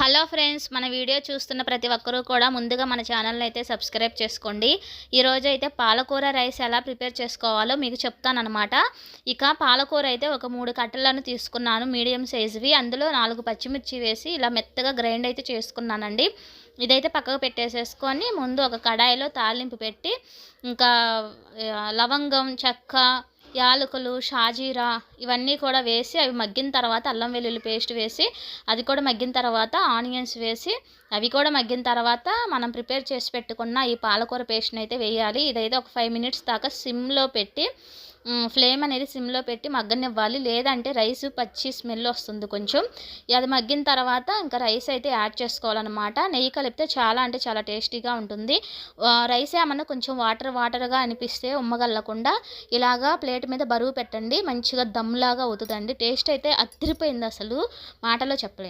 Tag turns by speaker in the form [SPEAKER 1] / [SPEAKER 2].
[SPEAKER 1] Hello friends మన video చూస్తున్న ప్రతి ఒక్కరూ కూడా ముందుగా మన ఛానల్ని అయితే సబ్స్క్రైబ్ చేసుకోండి. ఈరోజు అయితే పాలకూర రైస్ ఎలా ప్రిపేర్ చేసుకోవాలో మీకు చెప్తానమాట ఇక పాలకూర అయితే ఒక మూడు కట్టలను తీసుకున్నాను మీడియం సైజువి. అందులో నాలుగు పచ్చిమిర్చి వేసి ఇలా మెత్తగా గ్రైండ్ అయితే చేసుకున్నానండి. ఇదైతే పక్కకు పెట్టేసేసుకొని ముందు ఒక కడాయిలో తాలింపు పెట్టి ఇంకా లవంగం చెక్క యాలకులు షాజీరా ఇవన్నీ కూడా వేసి అవి మగ్గిన తర్వాత అల్లం వెల్లుల్లి పేస్ట్ వేసి అది కూడా మగ్గిన తర్వాత ఆనియన్స్ వేసి అవి కూడా మగ్గిన తర్వాత మనం ప్రిపేర్ చేసి పెట్టుకున్న ఈ పాలకూర పేస్ట్ని అయితే వేయాలి. ఇదైతే ఒక ఫైవ్ మినిట్స్ దాకా సిమ్లో పెట్టి ఫ్లేమ్ అనేది సిమ్లో పెట్టి మగ్గనివ్వాలి. లేదంటే రైస్ పచ్చి స్మెల్ వస్తుంది కొంచెం. అది మగ్గిన తర్వాత ఇంకా రైస్ అయితే యాడ్ చేసుకోవాలన్నమాట. నెయ్యి కలిపితే చాలా అంటే చాలా టేస్టీగా ఉంటుంది. రైస్ ఏమన్నా కొంచెం వాటర్ వాటర్గా అనిపిస్తే ఉమ్మగల్లకుండా ఇలాగా ప్లేట్ మీద బరువు పెట్టండి. మంచిగా దమ్లాగా అవుతుందండి. టేస్ట్ అయితే అదిరిపోయింది అసలు. మాటలో చెప్పలేదు